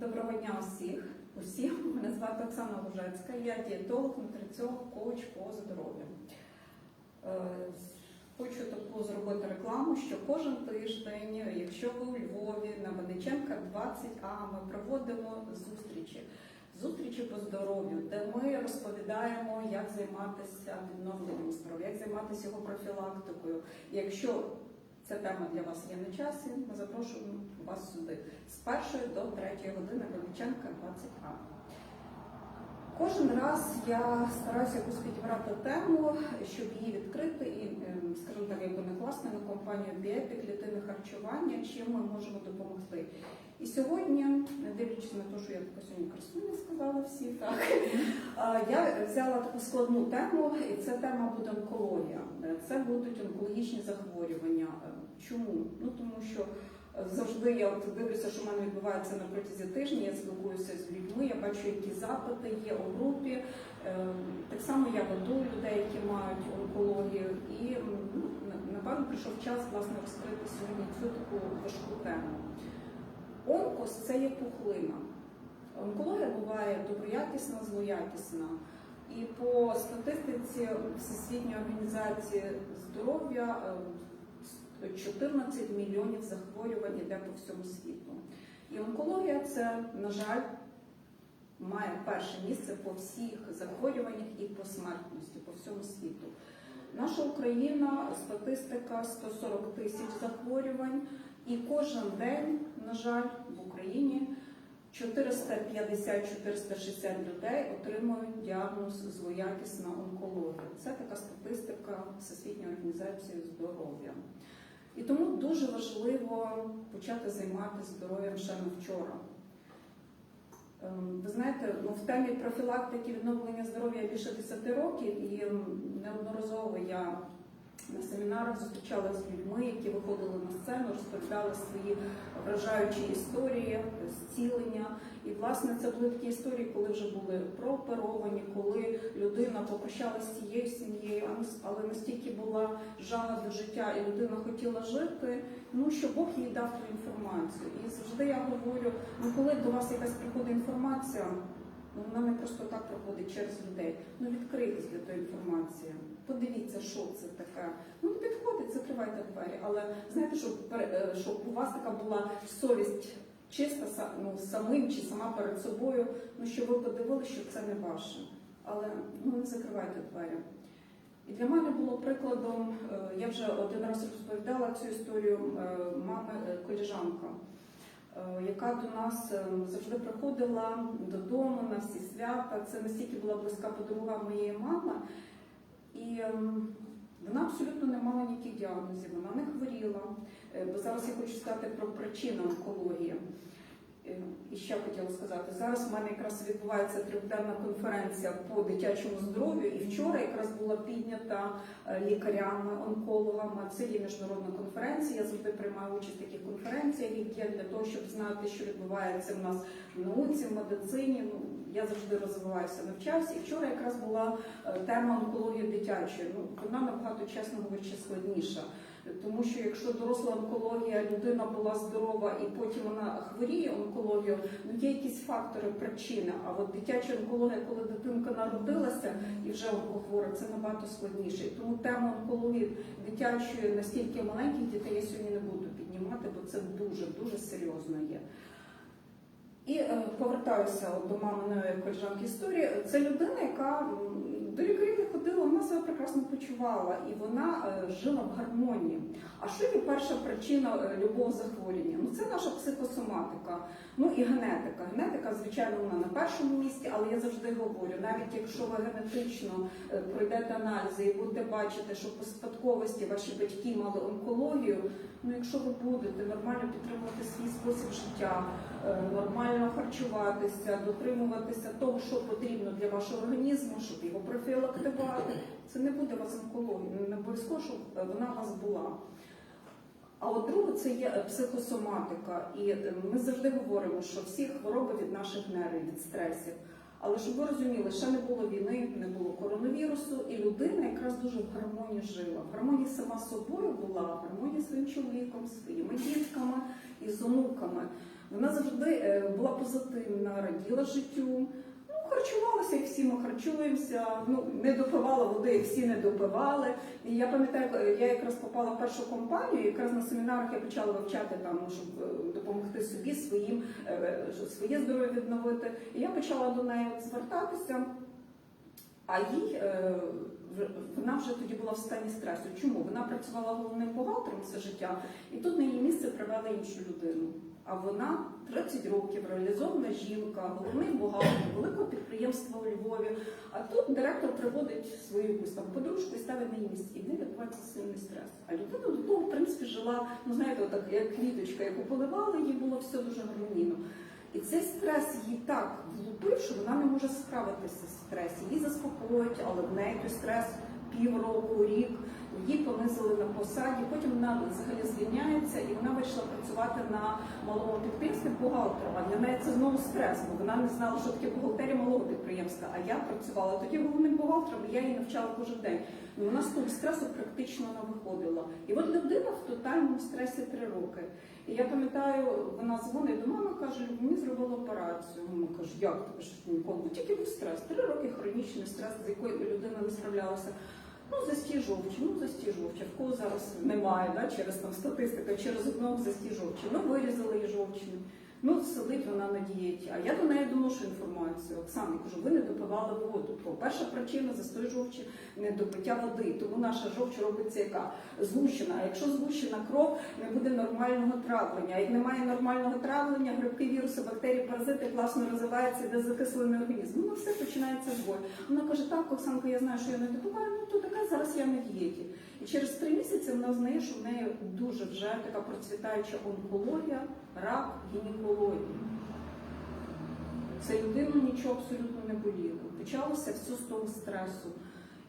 Доброго дня усіх. Усім. Мене звати Оксана Лужецька, я дієтолог, нутриціолог, коуч по здоров'ю. Е, Хочу таку зробити рекламу, що кожен тиждень, якщо ви у Львові на Вениченка 20А, ми проводимо зустрічі. Зустрічі по здоров'ю, де ми розповідаємо, як займатися відновленням здоров'я, як займатися його профілактикою. Якщо ця тема для вас є на часі, ми запрошуємо вас сюди з першої до третьої години Величенка 20А. Кожен раз я стараюся якусь підібрати тему, щоб її відкрити і, ем, скажімо так, не класти на компанію дієти, харчування, чим ми можемо допомогти. І сьогодні, не дивлячись на те, що я така сьогодні красуня сказала всі, так я взяла таку складну тему, і ця тема буде онкологія. Це будуть онкологічні захворювання. Чому? Ну тому що завжди я от дивлюся, що в мене відбувається на протязі тижня. Я спілкуюся з людьми, я бачу, які запити є у групі. Е, Так само я веду людей, які мають онкологію, і ну, напевно прийшов час власне розкрити сьогодні цю таку важку тему. Онкос це є пухлина. Онкологія буває доброякісна, злоякісна. І по статистиці Всесвітньої організації здоров'я е, 14 мільйонів захворювань йде по всьому світу. І онкологія це, на жаль, має перше місце по всіх захворюваннях і по смертності по всьому світу. Наша Україна статистика 140 тисяч захворювань, і кожен день, на жаль, в Україні 450-460 людей отримують діагноз злоякісна онкологія. Це така статистика Всесвітньої організації здоров'я. І тому дуже важливо почати займатися здоров'ям ще не вчора. Ем, Ви знаєте, ну, в темі профілактики відновлення здоров'я більше 10 років, і ем, неодноразово я на семінарах зустрічалася з людьми, які виходили на сцену, розповідали свої вражаючі історії, зцілення. І власне це були такі історії, коли вже були прооперовані, коли людина попрощалася з цією сім'єю, але настільки була жага до життя, і людина хотіла жити. Ну що Бог їй дав ту інформацію. І завжди я говорю: ну коли до вас якась приходить інформація. Ну, вона не просто так проходить через людей. Ну відкрийтесь для тої інформації. Подивіться, що це таке. Ну підходить, закривайте двері. Але знаєте, щоб е, щоб у вас така була совість чиста, ну самим чи сама перед собою. Ну щоб ви подивилися, що це не ваше. Але ну не закривайте двері. І для мене було прикладом, е, я вже один раз розповідала цю історію е, мами коліжанка, яка до нас е, завжди приходила додому на всі свята. Це настільки була близька подруга моєї мами. І ем, вона абсолютно не мала ніяких діагнозів, вона не хворіла. Е, Бо зараз я хочу сказати про причину онкології. Е, І ще хотіла сказати, зараз в мене якраз відбувається трьохденна конференція по дитячому здоров'ю, і вчора якраз була піднята е, лікарями, онкологами. Це є міжнародна конференція. Я завжди приймаю участь в таких конференціях, які є для того, щоб знати, що відбувається в нас в науці, в медицині. Ну я завжди розвиваюся, навчаюся. І вчора якраз була е, тема онкології дитячої. Ну вона набагато чесно говорячи складніша. Тому що якщо доросла онкологія, людина була здорова і потім вона хворіє онкологією, ну є якісь фактори, причини. А от дитяча онкологія, коли дитинка народилася і вже онкохвора, це набагато складніше. І тому тему онкології дитячої настільки маленьких дітей я сьогодні не буду піднімати, бо це дуже дуже серйозно є. І е, повертаюся до маминої колежанки історії. Це людина, яка до лікарів не ходила, вона себе прекрасно почувала і вона е, жила в гармонії. А що є перша причина е, любого захворювання? Ну це наша психосоматика, ну і генетика. Генетика, звичайно, вона на першому місці, але я завжди говорю, навіть якщо ви генетично е, пройдете аналізи і будете бачити, що по спадковості ваші батьки мали онкологію. Ну, якщо ви будете нормально підтримувати свій спосіб життя, е, нормально харчуватися, дотримуватися того, що потрібно для вашого організму, щоб його профілактувати, це не буде вас онкологія. Не обов'язково, щоб е, вона у вас була. А от друге це є е, психосоматика. І е, ми завжди говоримо, що всі хвороби від наших нервів, від стресів. Але щоб ви розуміли, ще не було війни, не було коронавірусу, і людина якраз дуже в гармонії жила. В гармонії сама собою була, в гармонії своїм чоловіком, своїми дітками. із онуками. Вона завжди е, була позитивна, раділа життю. Ну, харчувалася, як всі ми харчуємося. Ну, не допивала води, як всі не допивали. І я пам'ятаю, е, я якраз попала в першу компанію, якраз на семінарах я почала вивчати там, щоб е, допомогти собі, своїм, е, щоб своє здоров'я відновити. І я почала до неї звертатися. А їй е, вона вже тоді була в стані стресу. Чому? Вона працювала головним бухгалтером все життя, і тут на її місце привели іншу людину. А вона 30 років реалізована жінка, головний бухгалтер великого підприємства у Львові. А тут директор приводить свою якусь там подружку і ставить на її місце. І в неї відбувається сильний стрес. А людина до того, в принципі, жила, ну знаєте, отак, як квіточка, яку поливали, їй було все дуже гармонійно. І цей стрес її так влупив, що вона не може справитися з стресом. Її заспокоїть, але в неї той стрес півроку, рік. Її понизили на посаді, потім вона взагалі звільняється і вона вийшла працювати на малому підприємстві бухгалтером. А для неї це знову стрес, бо вона не знала, що таке бухгалтерія малого підприємства. А я працювала тоді головним бухгалтером, і я її навчала кожен день. Ну вона з того стресу практично не виходила. І от людина в тотальному стресі три роки. І я пам'ятаю, вона дзвонить до мами, каже, мені зробили операцію. Мама каже, як ти ніколи? Ну, Тільки був стрес. Три роки хронічний стрес, з якою людина не справлялася. Ну, застій жовчі, ну застій жовчі. В кого зараз немає, да, через там статистика, через одного застій. Ну, вирізали жовчні. Ну, сидить вона на дієті. А я до неї доношу інформацію. Оксана, кажу, ви не допивали воду. То перша причина застой жовчі недопиття води. Тому наша жовч робиться яка? Згущена. А якщо згущена кров, не буде нормального травлення. А як немає нормального травлення, грибки, віруси, бактерії, паразити класно розвиваються, йде закислений організм. Ну, все починається з бою. Вона каже, так, Оксанко, я знаю, що я не допиваю, ну то така зараз я на дієті. Через три місяці вона знає, що в неї дуже вже така процвітаюча онкологія, рак, гінекологія. Це людину нічого абсолютно не боліло. Почалося все з того стресу.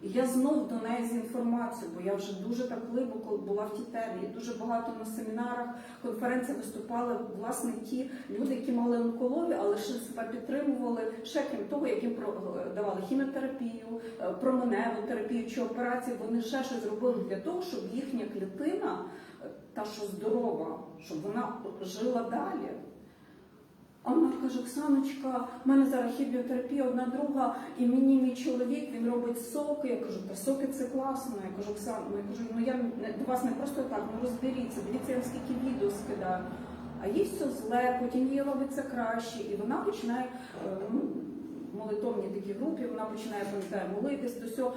І я знов до неї з інформацією, бо я вже дуже так глибоко була в тій темі. І дуже багато на семінарах, конференціях виступали власне ті люди, які мали онкологію, але ще себе підтримували ще крім того, як їм про- давали хіміотерапію, е, променеву терапію чи операції. Вони ще щось зробили для того, щоб їхня клітина, е, та що здорова, щоб вона жила далі. А вона каже, Оксаночка, в мене зараз хіміотерапія, одна друга, і мені мій чоловік він робить соки. Я кажу, та соки це класно. Я кажу, Оксана, я кажу, ну я до вас не просто так, ну розберіться, дивіться, я скільки відео скидаю. А їй все зле, потім їй робиться краще, і вона починає е, ну, в молитовній такій групі, вона починає пам'ятає молитись до всього.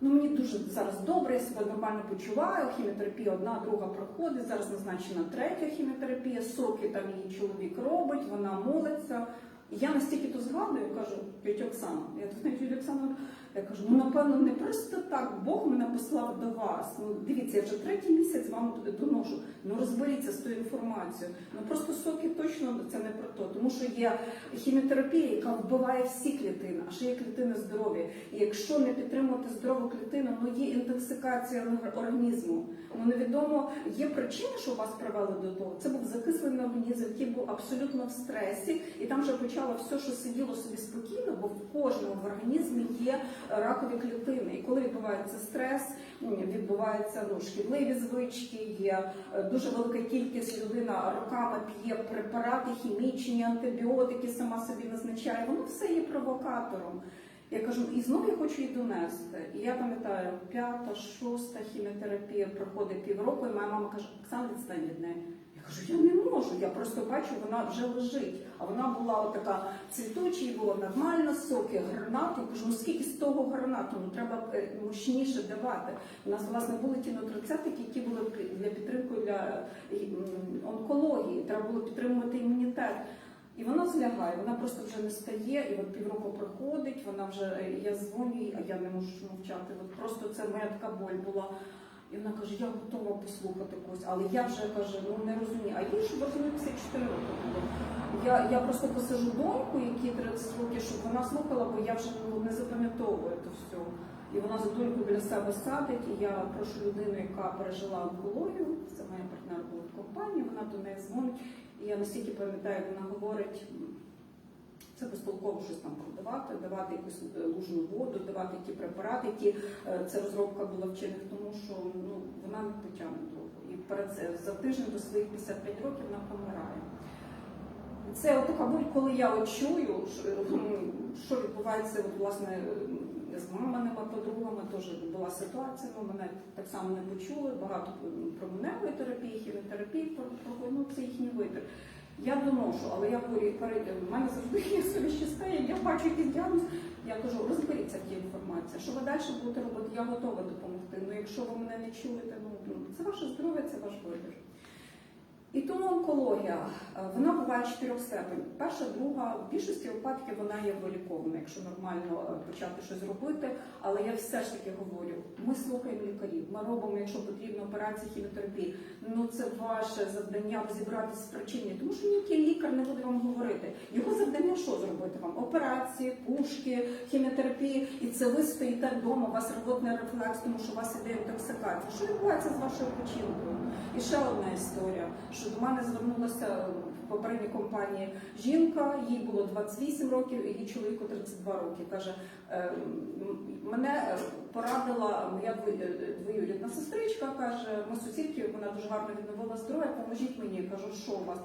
Ну мені дуже зараз добре, я себе нормально почуваю. Хіміотерапія одна, друга проходить. Зараз назначена третя хіміотерапія. Соки там її чоловік робить, вона молиться. Я настільки то згадую, кажу, тетя Оксана, я тут не Оксана, я кажу, ну напевно, не просто так Бог мене послав до вас. Ну дивіться, я вже третій місяць вам доношу. Ну розберіться з тою інформацією. Ну просто соки точно це не про то, тому що є хіміотерапія, яка вбиває всі клітини, а ще є клітини здоров'я. І якщо не підтримувати здорову клітину, ну є інтоксикація організму. Ну невідомо є причини, що вас привели до того. Це був закислений організм, який був абсолютно в стресі, і там вже почало все, що сиділо собі спокійно, бо в кожному в організмі є ракові клітини. І коли відбувається стрес, відбуваються ну, шкідливі звички, є е, дуже велика кількість людина роками п'є препарати хімічні, антибіотики, сама собі назначає. Воно все є провокатором. Я кажу, і знову я хочу її донести. І я пам'ятаю, п'ята, шоста хіміотерапія проходить півроку, і моя мама каже, Оксана, відстань від неї. Я кажу, я не можу, я просто бачу, вона вже лежить. А вона була така цвітуча, їй було нормально, соки, гранати. Я кажу, ну скільки з того гранату? Ну треба е, мощніше давати. У нас власне були ті нутроцептики, які були для підтримки для онкології. Треба було підтримувати імунітет. І вона злягає, вона просто вже не стає, і от півроку проходить, вона вже е, я дзвоню, а я не можу мовчати. От просто це моя така боль була. І вона каже, я готова послухати когось, але я вже каже, ну не розумію. А їй, щоб розуміти, 54 роки було. Я, я просто посажу доньку, якій 30 років, щоб вона слухала, бо я вже ну, не запам'ятовую це все. І вона за доньку біля себе садить, і я прошу людину, яка пережила онкологію, це моя партнер була в компанії, вона до неї дзвонить. І я настільки пам'ятаю, вона говорить, це безтолково щось там продавати, давати якусь е, лужну воду, давати ті препарати, які е, це розробка була вчених, тому що ну, вона не потягне довго. І перед це- за тиждень до своїх 55 років вона помирає. Це така боль, коли я от чую, що, відбувається от, власне з маминими подругами, теж була ситуація, ну, мене так само не почули, багато про меневої терапії, хіміотерапії, ну, це їхній вибір. Я доношу, але я говорю, в мене завжди є совість стає. я бачу якийсь діагноз, я кажу, розберіться в тій інформації. Що ви далі будете робити, я готова допомогти. Ну якщо ви мене не чуєте, ну ну, це ваше здоров'я, це ваш вибір. І тому онкологія, е, вона буває чотирьох степень. Перша, друга, в більшості випадків вона є вилікована, якщо нормально е, почати щось робити. Але я все ж таки говорю: ми слухаємо лікарів, ми робимо, якщо потрібно, операції хіміотерапії. Ну це ваше завдання розібратися в причині, тому що ніякий лікар не буде вам говорити. Його завдання що зробити вам? Операції, пушки, хіміотерапії, і це ви стоїте вдома, у вас рвотний рефлекс, тому що у вас іде інтоксикація. Що відбувається з вашою печінкою? І ще одна історія, що до мене звернулася в попередній компанії жінка, їй було 28 років, і її чоловіку 32 роки. Каже, «Е, мене е, порадила моя двоюрідна двоюрідна сестричка, каже, ми сусідки, вона дуже гарно відновила здоров'я, поможіть мені. Я кажу, що у вас?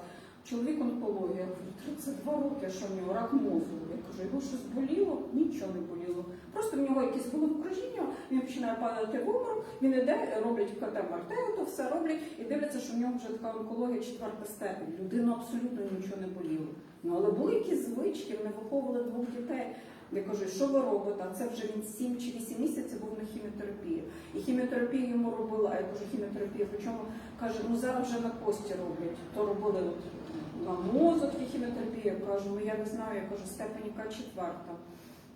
Чоловік онкологія. Я кажу, 32 роки, що в нього рак мозку. Я кажу, його щось боліло? Нічого не боліло. Просто в нього якесь головокружіння, він починає падати в обморок, він іде, роблять КТ МРТ, то все роблять і дивляться, що в нього вже така онкологія четверта степень. Людину абсолютно нічого не боліло. Ну але були якісь звички, вони виховували двох дітей. Я кажу, що ви робите? А це вже він 7 чи 8 місяців був на хіміотерапії. І хіміотерапію йому робила, а я кажу, хіміотерапія, причому каже, ну зараз вже на кості роблять. То робили от на мозок є хіміотерапія. Я кажу, ну я не знаю, я кажу, степень яка четверта.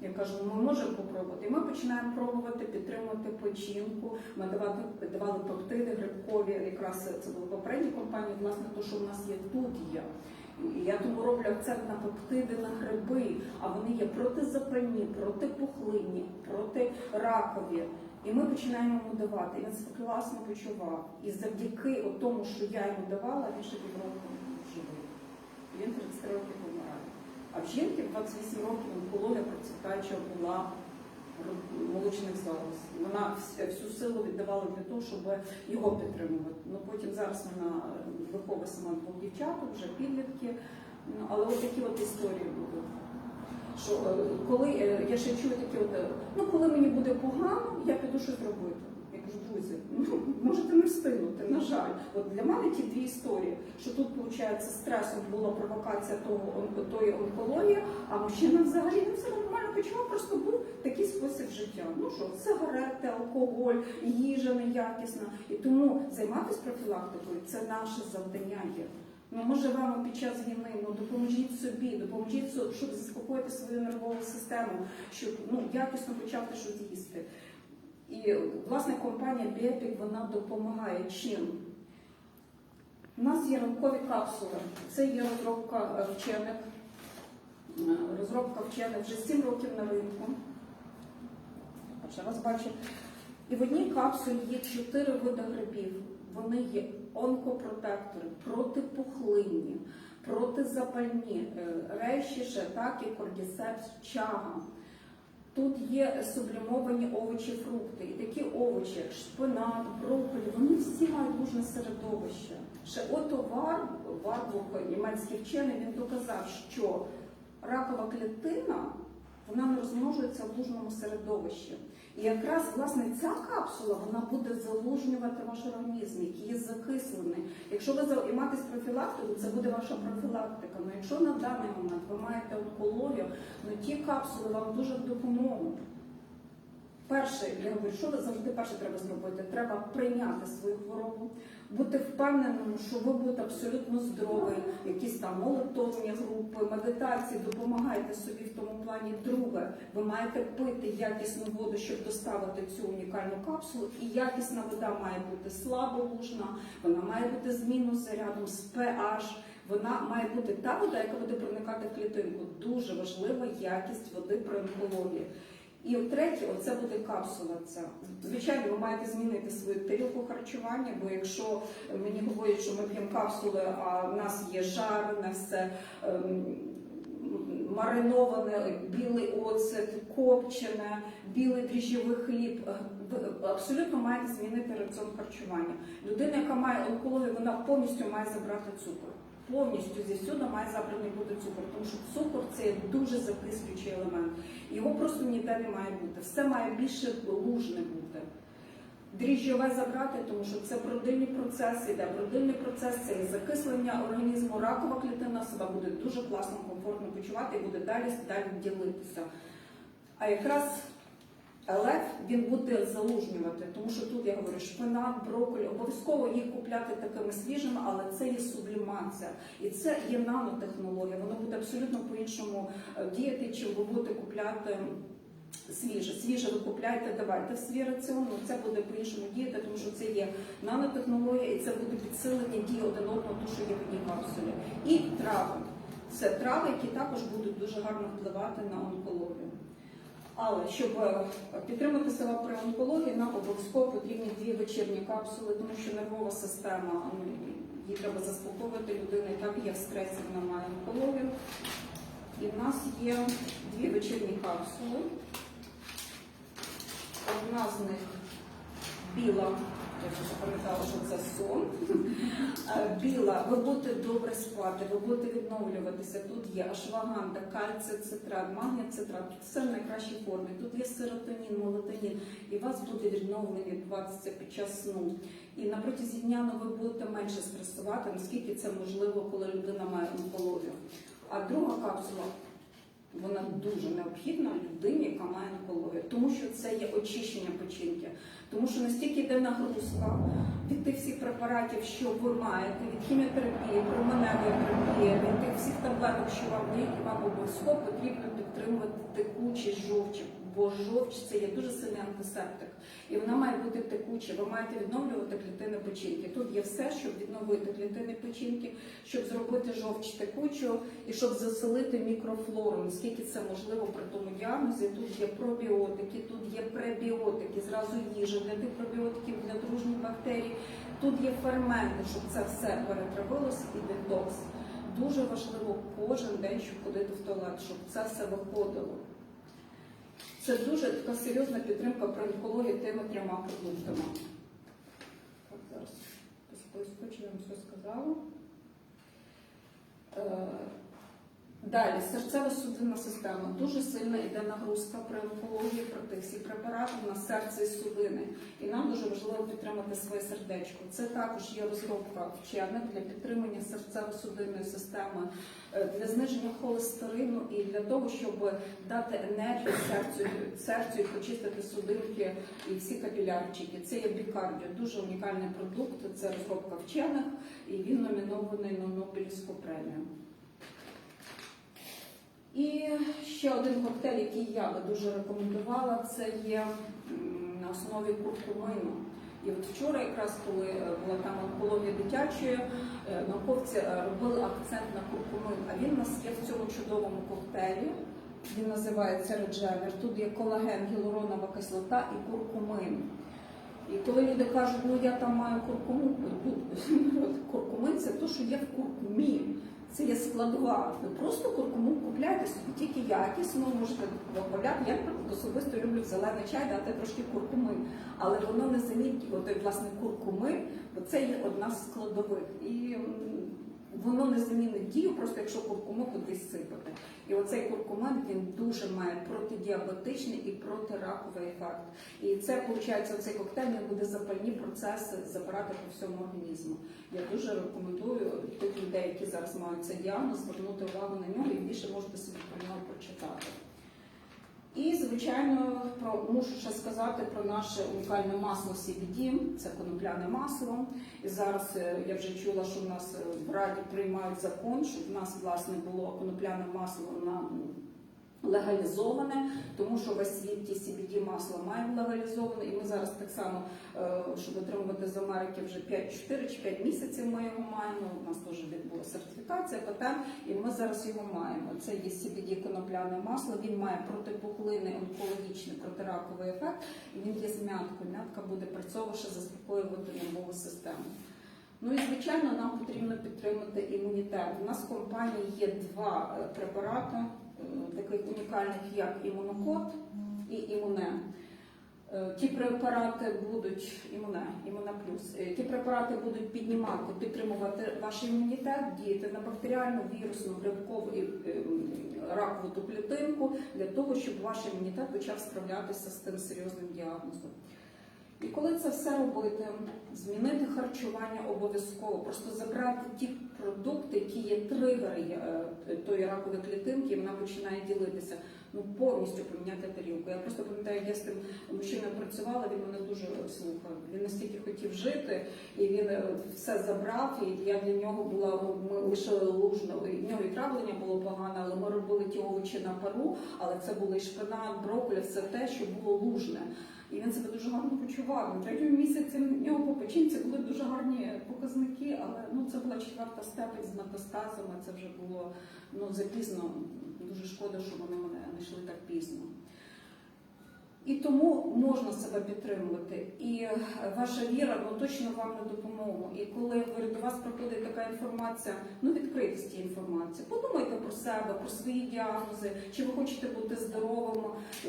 Я кажу, «Ну, ми можемо попробувати. І ми починаємо пробувати підтримувати печінку. Ми давали, давали пептиди грибкові. Якраз це були попередні компанії, власне, то, що в нас є тут є. Я тому роблю акцент на пептиди, на гриби, а вони є протизапальні, протипухлинні, протиракові. І ми починаємо йому давати. І він себе класно почував. І завдяки тому, що я йому давала, він ще півроку живий. Він 33 роки помирає. А в жінки 28 років онкологія процвітаюча була молочних залоз. Вона всю силу віддавала для того, щоб його підтримувати. Ну потім зараз вона виховує сама двох дівчаток, вже підлітки. Ну, але от такі от історії були. Що е, коли е, я ще чую такі, от, е, ну коли мені буде погано, я піду щось робити. Ну можете не встигнути, на жаль. От для мене ті дві історії, що тут, виходить, стресом була провокація того тої онкології, а мужчина взагалі він все нормально почував, просто був такий спосіб життя. Ну що, сигарети, алкоголь, їжа неякісна. І тому займатися профілактикою це наше завдання є. Ну, ми живемо під час війни, ну допоможіть собі, допоможіть, щоб заспокоїти свою нервову систему, щоб ну, якісно почати щось їсти. І власне компанія Біопік вона допомагає чим? У нас є ранкові капсули. Це є розробка е, вчених. Е, Розробка вчених вже 7 років на ринку. Ще раз бачу. І в одній капсулі є 4 види грибів. Вони є онкопротектори, протипухлинні, протизапальні, е, решіше, так і кордісепс, чага. Тут є сублімовані овочі, фрукти. І такі овочі, як шпинат, брокколі, вони всі мають дружне середовище. Ще Ото Вар, німецький вчений, він доказав, що ракова клітина вона не розмножується в лужному середовищі. І якраз власне ця капсула вона буде залужнювати ваш організм, який є закислений. Якщо ви займаєтесь профілактикою, це буде ваша профілактика. Ну якщо на даний момент ви маєте онкологію, ну ті капсули вам дуже в допомогу. Перше, я говорю, що ви завжди перше треба зробити? Треба прийняти свою хворобу, бути впевненим, що ви будете абсолютно здорові, якісь там молитовні групи, медитації, допомагайте собі в тому плані. Друге, ви маєте пити якісну воду, щоб доставити цю унікальну капсулу. І якісна вода має бути слаболужна, вона має бути з мінус зарядом, з pH, вона має бути та вода, яка буде проникати в клітинку. Дуже важлива якість води при онкології. І третє, оце буде капсула. Ця звичайно, ви маєте змінити свою тарілку харчування, бо якщо мені говорять, що ми п'ємо капсули, а в нас є жар, на все ем, мариноване, білий оцет, копчене, білий дріжджовий хліб. Е, абсолютно маєте змінити раціон харчування. Людина, яка має онкологію, вона повністю має забрати цукор. Повністю зівсюди має забраний бути цукор, тому що цукор це дуже закислюючий елемент. Його просто ніде не має бути. Все має більше лужне бути. Дріжджове забрати, тому що це бродильний процес, іде бродильний процес, це і закислення організму, ракова клітина себе буде дуже класно, комфортно почувати і буде далі далі ділитися. А якраз елеф він буде залужнювати, тому що тут я говорю шпинат, брокколі, обов'язково їх купляти такими свіжими, але це є сублімація. І це є нанотехнологія. Воно буде абсолютно по-іншому е, діяти, чим ви будете купляти свіже. Свіже ви купляєте, давайте в свій раціон, ну, це буде по-іншому діяти, тому що це є нанотехнологія і це буде підсилення дії один одного, то, що є в одній капсулі. І трави. Це трави, які також будуть дуже гарно впливати на онкологію. Але щоб е, підтримати себе при онкології, нам обов'язково потрібні дві вечірні капсули, тому що нервова система її треба заспокоювати людина, і так є в стресі, вона має онкологію. І в нас є дві вечірні капсули. Одна з них біла, я вже запам'ятала, що це сон. Е, Біла, ви будете добре спати, ви будете відновлюватися. Тут є ашваганда, кальций, цитрат, магній цитрат, все в найкращій формі. Тут є серотонін, мелатонін, і у вас буде відновлення відбуватися під час сну. І на протязі дня ну, ви будете менше стресувати, наскільки це можливо, коли людина має онкологію. А друга капсула вона дуже необхідна людині, яка має онкологію, тому що це є очищення печінки. Тому що настільки йде нагрузка від тих всіх препаратів, що ви маєте, від хіміотерапії, променевої терапії, від тих всіх таблеток, що вам дають, вам обов'язково потрібно підтримувати текучість жовчі, бо жовч це є дуже сильний антисептик. І вона має бути текуча. Ви маєте відновлювати клітини печінки. Тут є все, щоб відновити клітини печінки, щоб зробити жовч текучу і щоб заселити мікрофлору, наскільки це можливо при тому діагнозі. Тут є пробіотики, тут є пребіотики, зразу їжа для тих пробіотиків, для дружніх бактерій. Тут є ферменти, щоб це все перетравилось і детокс. Дуже важливо кожен день, щоб ходити в туалет, щоб це все виходило. Це дуже така серйозна підтримка про онкологію тими трьома продуктами. Так, зараз я вам все сказала. Далі, серцево-судинна система. Дуже сильна йде нагрузка при онкології, при тих всіх препаратів на серце і судини. І нам дуже важливо підтримати своє сердечко. Це також є розробка вчених для підтримання серцево-судинної системи, е, для зниження холестерину і для того, щоб дати енергію серцю, серцю і почистити судинки і всі капілярчики. Це є бікардіо, дуже унікальний продукт. Це розробка вчених, і він номінований на Нобелівську премію. І ще один коктейль, який я би дуже рекомендувала, це є на основі куркумину. І от вчора, якраз коли е, була там онкологія дитячої, е, науковці е, робили акцент на куркумин. А він у нас є в цьому чудовому коктейлі. Він називається Редженер. Тут є колаген, гіалуронова кислота і куркумин. І коли люди кажуть, ну я там маю куркуму, куркумин це те, що є в куркумі. Це є складова. Ви просто куркуму купляєте собі тільки якісно, можете додати. Я особисто люблю в зелений чай дати трошки куркуми, але воно не замітить, от власне куркуми, бо це є одна з складових. І воно не замінить дію, просто якщо куркуму кудись сипати. І оцей куркумин він дуже має протидіабетичний і протираковий ефект. І це виходить, цей коктейль він буде запальні процеси забирати по всьому організму. Я дуже рекомендую тих людей, які зараз мають цей діагноз, звернути увагу на нього і більше можете собі про нього прочитати. І, звичайно, про мушу ще сказати про наше унікальне масло CBD, це конопляне масло. І зараз е, я вже чула, що в нас е, в Раді приймають закон, щоб в нас власне було конопляне масло на легалізоване, тому що весь світ ті CBD масло має легалізоване, і ми зараз так само, е, щоб отримувати з Америки вже 5, 4 чи 5 місяців ми його маємо. У нас теж відбулася сертифікація, патент, і ми зараз його маємо. Це є CBD конопляне масло. Він має протипухлинний, онкологічний, протираковий ефект. І він є з мяткою. Мятка буде працьовуючи заспокоювати нервову систему. Ну і звичайно, нам потрібно підтримати імунітет. У нас в компанії є два е, препарати, таких унікальних, як імунокод і імуне. Е, Ті препарати будуть імуне, імуне плюс. Е, Ті препарати будуть піднімати, підтримувати ваш імунітет, діяти на бактеріальну, вірусну, грибкову і е, ракову ту клітинку для того, щоб ваш імунітет почав справлятися з тим серйозним діагнозом. І коли це все робити, змінити харчування обов'язково, просто забрати ті продукти, які є тригери е, тої ракової клітинки, і вона починає ділитися. Ну повністю поміняти тарілку. Я просто пам'ятаю, я з тим мужчиною працювала, він мене дуже слухав. Він настільки хотів жити, і він е, все забрав. І я для нього була ми лишили лужно. В нього і травлення було погане, але ми робили ті овочі на пару. Але це були і шпинат, брокколі, все те, що було лужне. І він себе дуже гарно почував. У третьому місяці в нього по печінці були дуже гарні показники, але ну це була четверта степень з метастазами. Це вже було ну запізно. Дуже шкода, що вони мене знайшли так пізно. І тому можна себе підтримувати. І е, ваша віра ну, точно вам на допомогу. І коли до вас приходить така інформація, ну відкрийтесь тій інформації. Подумайте про себе, про свої діагнози, чи ви хочете бути здоровими,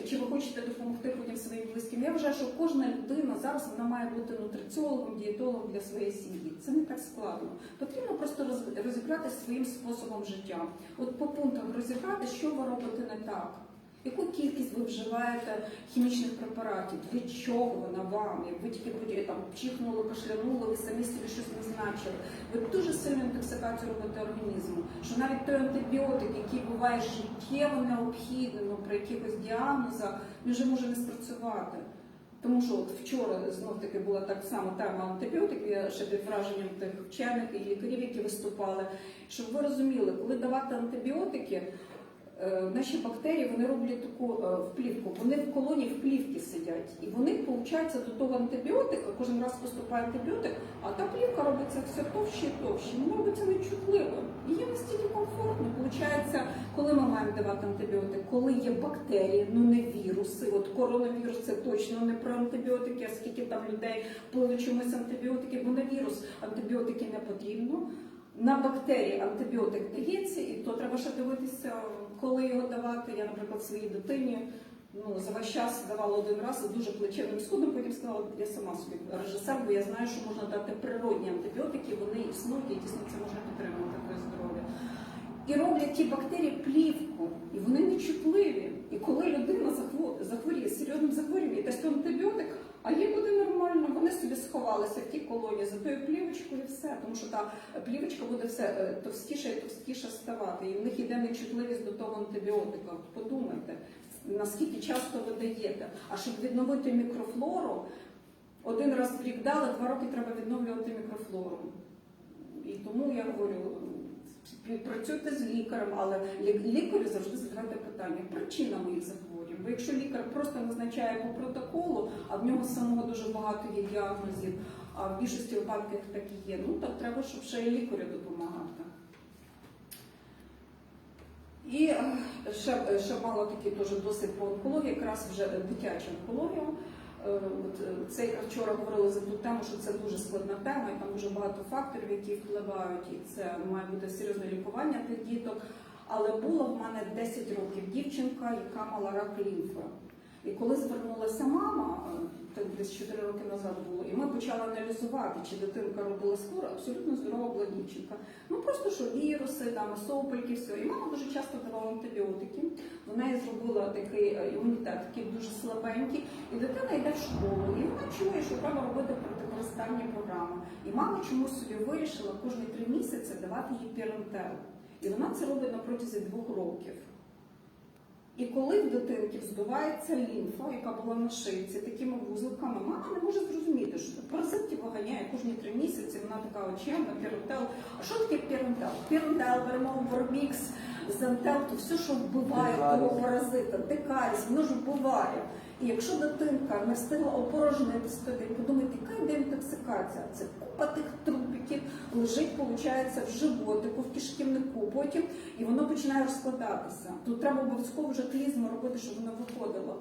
чи ви хочете допомогти людям своїм близьким. Я вважаю, що кожна людина зараз вона має бути нутриціологом, дієтологом для своєї сім'ї. Це не так складно. Потрібно просто роз- розібратися своїм способом життя. От по пунктам розібрати, що ви робите не так. Яку кількість ви вживаєте хімічних препаратів? Для чого вона вам? Як ви тільки будь- там чихнули, кашлянули, ви самі собі щось назначили. Ви дуже сильну інтоксикацію робите організму. Що навіть той антибіотик, який буває життєво необхідним ну, при якихось діагнозах, він вже може не спрацювати. Тому що от вчора знов таки була так само тема антибіотиків, я ще під враженням тих вчених і лікарів, які виступали. Щоб ви розуміли, коли давати антибіотики, наші бактерії вони роблять таку е, вплівку. Вони в колонії вплівки сидять, і вони, виходить, до того антибіотика, кожен раз поступає антибіотик, а та плівка робиться все товще і товще. Вона робиться нечутливо. І є настільки комфортно. Получається, коли ми маємо давати антибіотик, коли є бактерії, ну не віруси. От коронавірус це точно не про антибіотики, а скільки там людей пили чомусь антибіотики, бо на вірус антибіотики не потрібно. На бактерії антибіотик дається, і то треба ще дивитися, коли його давати. Я, наприклад, своїй дитині ну, за весь час давала один раз і дуже плечевним сходом, потім сказала, я сама собі режисер, бо я знаю, що можна дати природні антибіотики, вони існують, і дійсно це можна підтримувати твоє здоров'я. І роблять ті бактерії плівку, і вони нечутливі. І коли людина захворіє серйозним захворюванням, і дасть антибіотик, а їй буде нормально, вони собі сховалися в тій колонії за тою плівочкою і все. Тому що та плівочка буде все е, товстіше і товстіше ставати. І в них йде нечутливість до того антибіотика. Подумайте, наскільки часто ви даєте. А щоб відновити мікрофлору, один раз в рік дали, два роки треба відновлювати мікрофлору. І тому я говорю, працюйте з лікарем, але лі- лікарю завжди задавайте питання причина моїх захворювань. Бо якщо лікар просто назначає по протоколу, а в нього самого дуже багато є діагнозів, а в більшості випадків так і є, ну так треба, щоб ще і лікарю допомагати. І е, ще, ще мало такий теж досвід по онкології, якраз вже дитяча онкологія. Е, е, це якраз вчора говорили за ту тему, що це дуже складна тема, і там дуже багато факторів, які впливають, і це має бути серйозне лікування тих діток. Але було в мене 10 років дівчинка, яка мала рак лімфи. І коли звернулася мама, десь 4 роки назад було, і ми почали аналізувати, чи дитинка робила скоро, абсолютно здорова була. Ну просто що віруси, там сопельки, все. І мама дуже часто давала антибіотики. Вона їй зробила такий е, імунітет, такий дуже слабенький. І дитина йде в школу, і вона чує, що треба робити протикористанні програми. І мама чомусь собі вирішила кожні три місяці давати їй пірентел. І вона це робить на протязі двох років. І коли в дитинки збивається лімфа, яка була на шийці, такими вузликами, мама не може зрозуміти, що це паразитів виганяє кожні три місяці. Вона така очемна, пірентел. А що таке пірентел? Пірентел, беремо бормікс, зентел, то все, що вбиває того паразита, дикарість, воно ж вбиває. І якщо дитинка не встигла опорожнитися, то подумайте, яка йде інтоксикація? Це купа тих трупіків лежить, виходить, в животику, в кишківнику, потім і воно починає розкладатися. Тут треба обов'язково вже клізму робити, щоб воно виходило.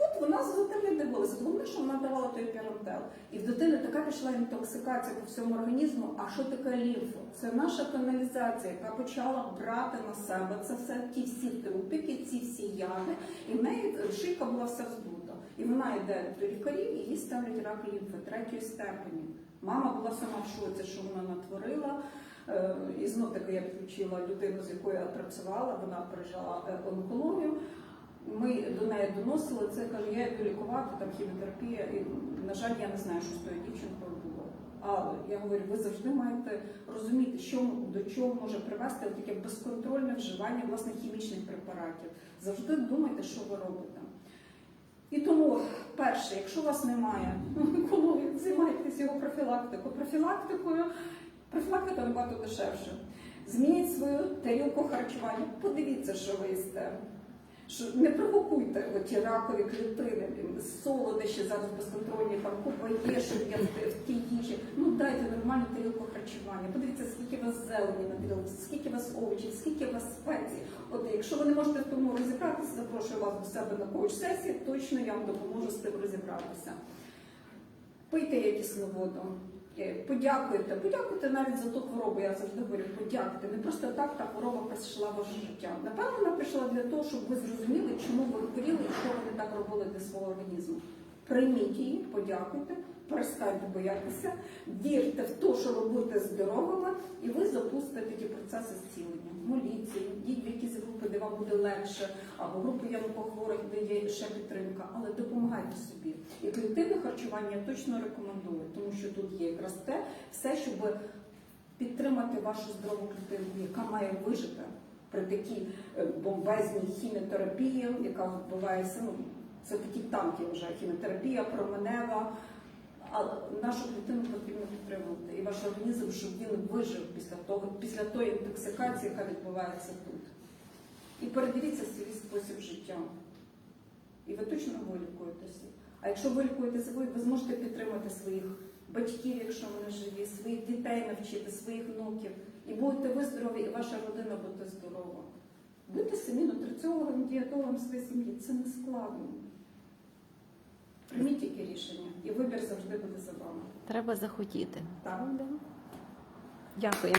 От вона за тим не дивилася. Головне, що вона давала той пірантел. І в дитини така пішла інтоксикація по всьому організму. А що таке лімфа? Це наша каналізація, яка почала брати на себе це все, ті всі трупики, ці всі ями. І в неї шийка була вся здута. І вона йде до лікарів, і їй ставлять рак лімфи третьої степені. Мама була сама в шоці, що вона натворила. Е, І знов таки я підключила людину, з якою я працювала, вона пережила е, онкологію. Ми до неї доносили це, кажу, я йду лікувати, там хіміотерапія. І, на жаль, я не знаю, що з тою дівчинкою було. Але я говорю, ви завжди маєте розуміти, що до чого може привести таке безконтрольне вживання власне хімічних препаратів. Завжди думайте, що ви робите. І тому, перше, якщо у вас немає онкології, займайтеся його профілактикою. Профілактикою профілактика набагато дешевше. Змініть свою тарілку харчування, подивіться, що ви їсте. Що не провокуйте ті ракові клітини, солодощі зараз безконтрольні, там є, що є в, тій їжі. Ну дайте нормальну тарілку харчування. Подивіться, скільки у вас зелені на тарілці, скільки у вас овочів, скільки у вас спецій. От якщо ви не можете в тому розібратися, запрошую вас до себе на коуч-сесії, точно я вам допоможу з тим розібратися. Пийте якісну воду. Е, Подякуйте, подякуйте навіть за ту хворобу. Я завжди говорю, подякуйте. Не просто так та хвороба прийшла в ваше життя. Напевно, вона прийшла для того, щоб ви зрозуміли, чому ви хворіли і що ви не так робили для свого організму. Прийміть її, подякуйте, перестаньте боятися, вірте в те, що ви будете здоровими, і ви запустите ті процеси зцілення. Моліться, йдіть в якісь групи, де вам буде легше, або групи янопохворих, де є ще підтримка, але допомагайте собі. І клітинне харчування точно рекомендую, тому що тут є якраз те, все, щоб підтримати вашу здорову клітинку, яка має вижити при такій е, бомбезній хіміотерапії, яка відбувається. Ну, це такі танки вже хіміотерапія, променева. Але нашу клітину потрібно підтримувати, і ваш організм, щоб він вижив після того, після тої інтоксикації, яка відбувається тут. І передивіться свій спосіб життя. І ви точно вилікуєтеся. А якщо ви лікуєтеся ви, ви зможете підтримати своїх батьків, якщо вони живі, своїх дітей навчити, своїх внуків. І будете ви здорові, і ваша родина буде здорова. Будьте самі нутриціологом, дієтологом своєї сім'ї. Це не складно. Прийміть тільки рішення, і вибір завжди буде за вами. Треба захотіти. Так. Дякую.